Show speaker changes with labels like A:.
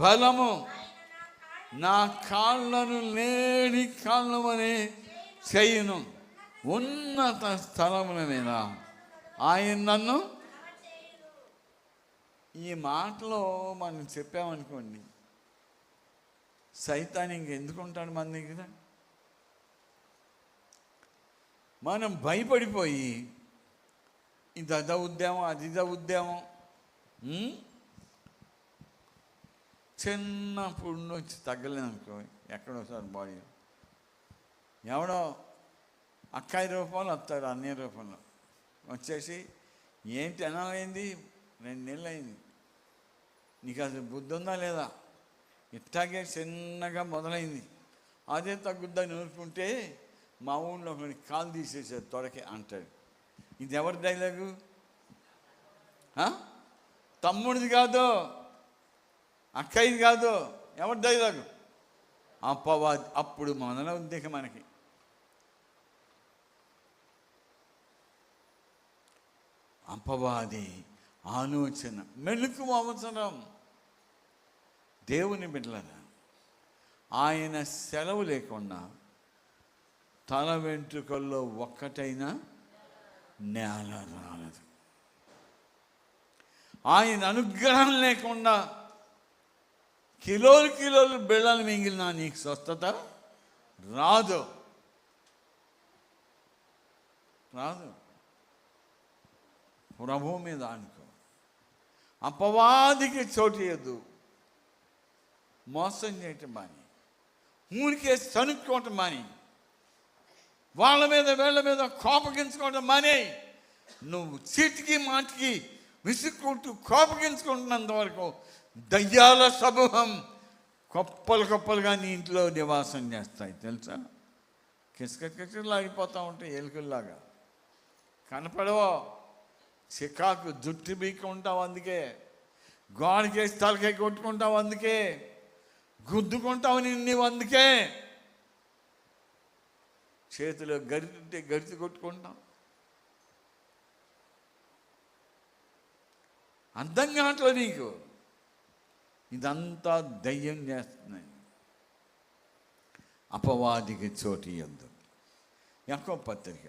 A: బలము. నా కాళ్ళను లేని కాళ్ళమని చేయను. ఉన్నత స్థలముల మీద ఆయన నన్ను ఈ మాటలో మనం చెప్పామనుకోండి సైతాన్ ఇంకెందుకు ఉంటాడు మన దగ్గర? మనం భయపడిపోయి ఇది అద అది ఇద చిన్నప్పుడు నుంచి తగ్గలేదు అనుకో ఎక్కడో సార్ బాడీ. ఎవడో అక్కాయి రూపంలో వస్తాడు అన్నయ్య రూపంలో. వచ్చేసి ఏంటి అనాలైంది రెండు నెలలు అయింది నీకు అసలు బుద్ధి ఉందా లేదా? ఇట్టాగే చిన్నగా మొదలైంది. అదే తగ్గుద్దని ఊరుకుంటే మా ఊళ్ళో ఒకటి కాలు తీసేసారు తొడకే అంటాడు. ఇది ఎవరి డైలాగు? తమ్ముడిది కాదు. అక్కయ్యది కాదు ఎవరి డైలాగు అప్పవా అప్పుడు మొదలవుద్ది ఇక మనకి. అపవాది ఆలోచన మెలుకు అవసరం. దేవుని బిడ్డలరా ఆయన సెలవు లేకుండా తల వెంట్రుకల్లో ఒక్కటైనా నేల రాలదు. ఆయన అనుగ్రహం లేకుండా కిలోలు కిలోలు బిళ్ళలు మింగిలినా నీకు స్వస్థత? రాదు. రాదు. ప్రభు మీద అనుకో అపవాదికి చోటు ఇయ్యద్దు. మోసం చేయటం మాని. ఊరికే సనుక్కోవటం మాని. వాళ్ళ మీద వీళ్ళ మీద కోపగించుకోవటం మానే. నువ్వు చీటికి మాటికి విసుక్కుంటూ కోపగించుకుంటున్నంత వరకు దయ్యాల సమూహం కొప్పలు కొప్పలుగా నీ ఇంట్లో నివాసం చేస్తాయి తెలుసా? కిసక కిసకలు ఆగిపోతూ ఉంటాయి ఎలుకల్లాగా కనపడవో చికాకు జుట్టు బీక్కుంటావు అందుకే గోడకేసి తలకాయ కొట్టుకుంటావు అందుకే గుద్దుకుంటావు నిన్ను అందుకే. చేతిలో గరిటుంటే గరిచి కొట్టుకుంటాం. అర్థం కావట్లేదు నీకు. ఇదంతా దయ్యం చేస్తున్నాయి అపవాదికి చోటు ఎందు ఎక్కువ పత్రిక